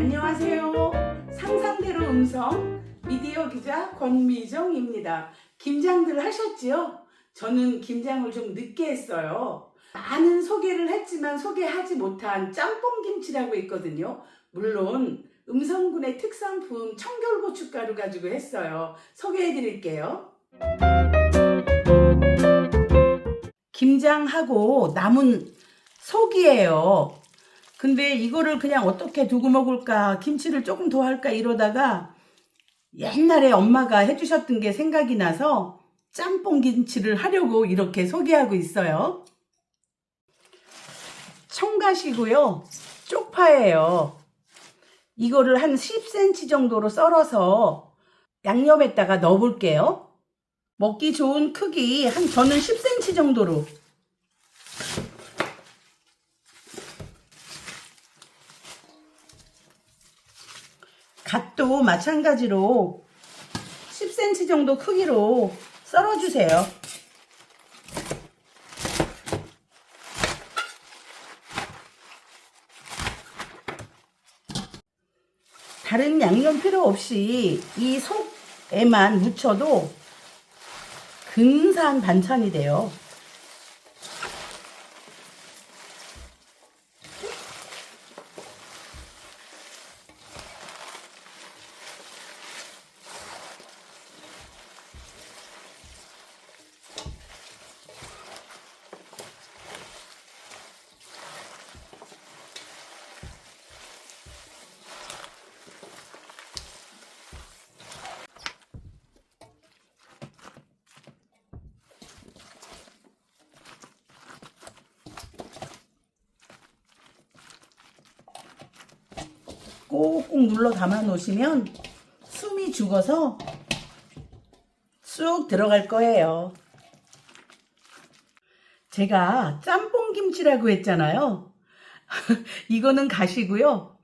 안녕하세요. 상상대로 음성 미디어 기자 권미정입니다. 김장들 하셨지요? 저는 김장을 좀 늦게 했어요. 많은 소개를 했지만 소개하지 못한 짬뽕 김치라고 있거든요. 물론 음성군의 특산품 청결고춧가루 가지고 했어요. 소개해 드릴게요. 김장하고 남은 속이에요. 근데 이거를 그냥 어떻게 두고 먹을까, 김치를 조금 더 할까 이러다가 옛날에 엄마가 해주셨던 게 생각이 나서 짬뽕 김치를 하려고 이렇게 소개하고 있어요. 청가시고요. 쪽파예요. 이거를 한 10cm 정도로 썰어서 양념에다가 넣어볼게요. 먹기 좋은 크기 한 저는 10cm 정도로 갓도 마찬가지로 10cm 정도 크기로 썰어주세요. 다른 양념 필요 없이 이 속에만 묻혀도 근사한 반찬이 돼요. 꼭꼭 눌러 담아 놓으시면 숨이 죽어서 쑥 들어갈 거예요. 제가 짬뽕 김치라고 했잖아요. 이거는 가시고요.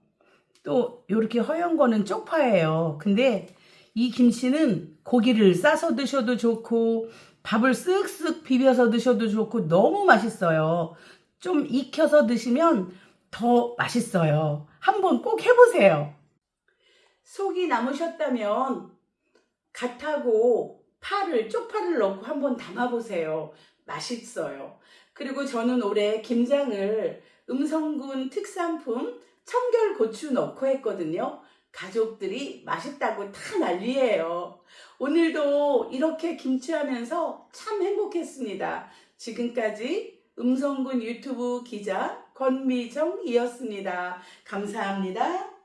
또 이렇게 허연 거는 쪽파예요. 근데 이 김치는 고기를 싸서 드셔도 좋고 밥을 쓱쓱 비벼서 드셔도 좋고 너무 맛있어요. 좀 익혀서 드시면 더 맛있어요. 한번 꼭 해보세요. 속이 남으셨다면 갓하고 파를 쪽파를 넣고 한번 담아보세요. 맛있어요. 그리고 저는 올해 김장을 음성군 특산품 청결고추 넣고 했거든요. 가족들이 맛있다고 다 난리예요. 오늘도 이렇게 김치하면서 참 행복했습니다. 지금까지 음성군 유튜브 기자 권미정이었습니다. 감사합니다.